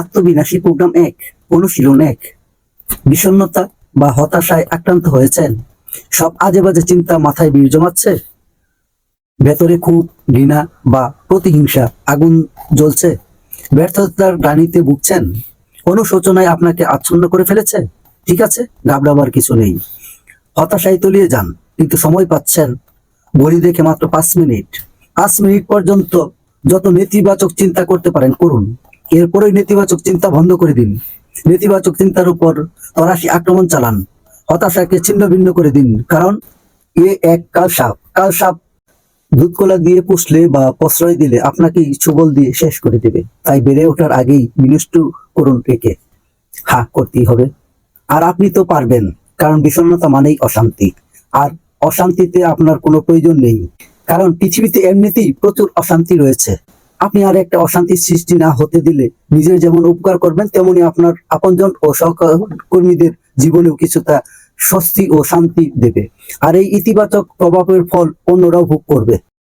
আত্মবিনাশী programme এক, অনুশীলন এক। বিষণ্ণতা বা হতাশায় আক্রান্ত হয়েছেন। সব আজে বাজে চিন্তা মাথায় বীর জমাচ্ছে ভেতরে খুব ঘৃণা বা প্রতিহিংসা আগুন জ্বলছে। ব্যর্থতার গ্লানিতে ভুগছেন। অনুশোচনায় আপনাকে আচ্ছন্ন করে ফেলেছে? ঠিক আছে, ঘাবড়াবার কিছু নেই। হতাশায় তলিয়ে যান, কিন্তু সময় পাচ্ছেন। ঘড়ি দেখে মাত্র পাঁচ মিনিট। পাঁচ মিনিট পর্যন্ত যত নেতিবাচক চিন্তা করতে পারেন, করুন। এরপরেই নেতিবাচক চিন্তা বন্ধ করে দিন। নেতিবাচক চিন্তার উপর তরাশি আক্রমণ চালান। হতাশাকে ছিন্ন ভিন্ন করে দিন, কারণ এ এক কাল সাপ কাল সাপ দুধকলা দিয়ে পুষলে বা প্রশ্রয় দিলে আপনাকে সুবল দিয়ে শেষ করে দেবে। তাই বেড়ে ওঠার আগেই বিনষ্ট করুন একে। হা করতেই হবে। আর আপনি তো পারবেন, কারণ বিষণ্ণতা মানেই অশান্তি। আর অশান্তিতে আপনার কোনো প্রয়োজন নেই, কারণ পৃথিবীতে এমনিতেই প্রচুর অশান্তি রয়েছে। আপনি আর একটা অশান্তির সৃষ্টি না হতে দিলে নিজের যেমন উপকার করবেন, তেমনি আপনার আপনজন ও সহকর্মীদের জীবনেও কিছুটা স্বস্তি ও শান্তি দেবে। আর এই ইতিবাচক প্রভাবের ফল অন্যরাও ভোগ করবে।